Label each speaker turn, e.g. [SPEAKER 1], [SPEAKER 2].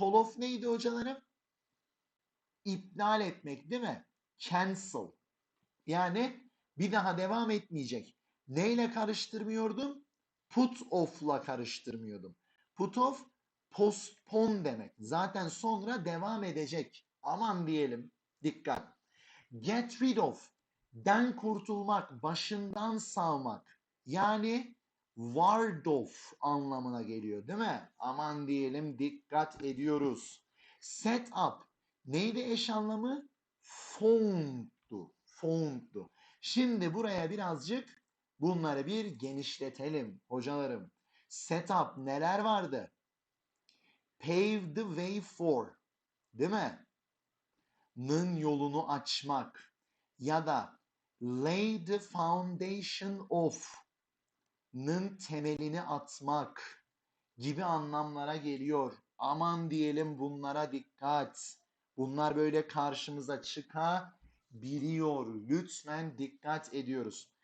[SPEAKER 1] Call off neydi hocalarım? İptal etmek değil mi? Cancel. Yani bir daha devam etmeyecek. Neyle karıştırmıyordum? Put off'la karıştırmıyordum. Put off postpone demek. Zaten sonra devam edecek. Aman diyelim. Dikkat. Get rid of. Den kurtulmak, başından savmak. Yani ward off anlamına geliyor değil mi? Aman diyelim dikkat ediyoruz. Set up. Neydi eş anlamı? Found'du. Found'du. Şimdi buraya birazcık bunları bir genişletelim hocalarım. Setup neler vardı? Pave the way for. Değil mi? Nın yolunu açmak. Ya da lay the foundation of. Nın temelini atmak gibi anlamlara geliyor. Aman diyelim bunlara dikkat. Bunlar böyle karşımıza çıkabiliyor. Lütfen dikkat ediyoruz.